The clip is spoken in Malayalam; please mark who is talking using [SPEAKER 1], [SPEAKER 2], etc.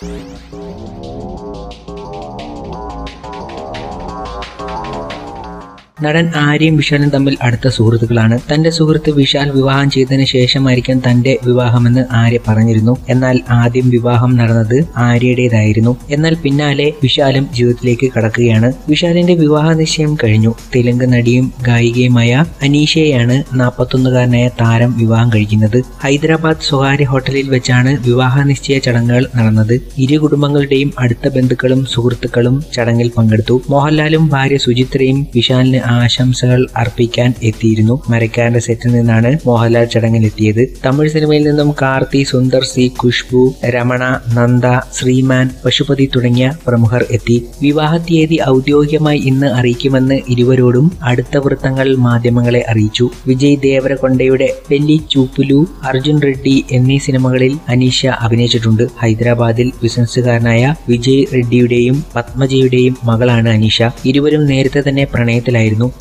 [SPEAKER 1] Thank you. നടൻ ആര്യയും വിശാലും തമ്മിൽ അടുത്ത സുഹൃത്തുക്കളാണ്. തന്റെ സുഹൃത്ത് വിശാൽ വിവാഹം ചെയ്തതിനു ശേഷമായിരിക്കും തന്റെ വിവാഹമെന്ന് ആര്യ പറഞ്ഞിരുന്നു. എന്നാൽ ആദ്യം വിവാഹം നടന്നത് ആര്യയുടേതായിരുന്നു. എന്നാൽ പിന്നാലെ വിശാലും ജീവിതത്തിലേക്ക് കടക്കുകയാണ്. വിശാലിന്റെ വിവാഹ നിശ്ചയം കഴിഞ്ഞു. തെലുങ്ക് നടിയും ഗായികയുമായ അനീഷയെയാണ് നാൽപ്പത്തൊന്നുകാരനായ താരം വിവാഹം കഴിക്കുന്നത്. ഹൈദരാബാദ് സ്വകാര്യ ഹോട്ടലിൽ വെച്ചാണ് വിവാഹ നിശ്ചയ ചടങ്ങുകൾ നടന്നത്. ഇരു കുടുംബങ്ങളുടെയും അടുത്ത ബന്ധുക്കളും സുഹൃത്തുക്കളും ചടങ്ങിൽ പങ്കെടുത്തു. മോഹൻലാലും ഭാര്യ സുചിത്രയും വിശാലിന് ആശംസകൾ അർപ്പിക്കാൻ എത്തിയിരുന്നു. മരക്കാരന്റെ സെറ്റിൽ നിന്നാണ് മോഹൻലാൽ ചടങ്ങിലെത്തിയത്. തമിഴ് സിനിമയിൽ നിന്നും കാർത്തി സുന്ദർ സി ഖുഷ്ബു രമണ നന്ദ ശ്രീമാൻ പശുപതി തുടങ്ങിയ പ്രമുഖർ എത്തി. വിവാഹ തീയതി ഔദ്യോഗികമായി ഇന്ന് അറിയിക്കുമെന്ന് ഇരുവരോടും അടുത്ത വൃത്തങ്ങൾ മാധ്യമങ്ങളെ അറിയിച്ചു. വിജയ് ദേവരകൊണ്ടയുടെ പെല്ലി ചൂപ്പുലു അർജുൻ റെഡ്ഡി എന്നീ സിനിമകളിൽ അനീഷ അഭിനയിച്ചിട്ടുണ്ട്. ഹൈദരാബാദിൽ ബിസിനസ്സുകാരനായ വിജയ് റെഡ്ഡിയുടെയും പത്മജയുടെയും മകളാണ് അനീഷ. ഇരുവരും നേരത്തെ തന്നെ പ്രണയത്തിലായിരുന്നു. ¿no?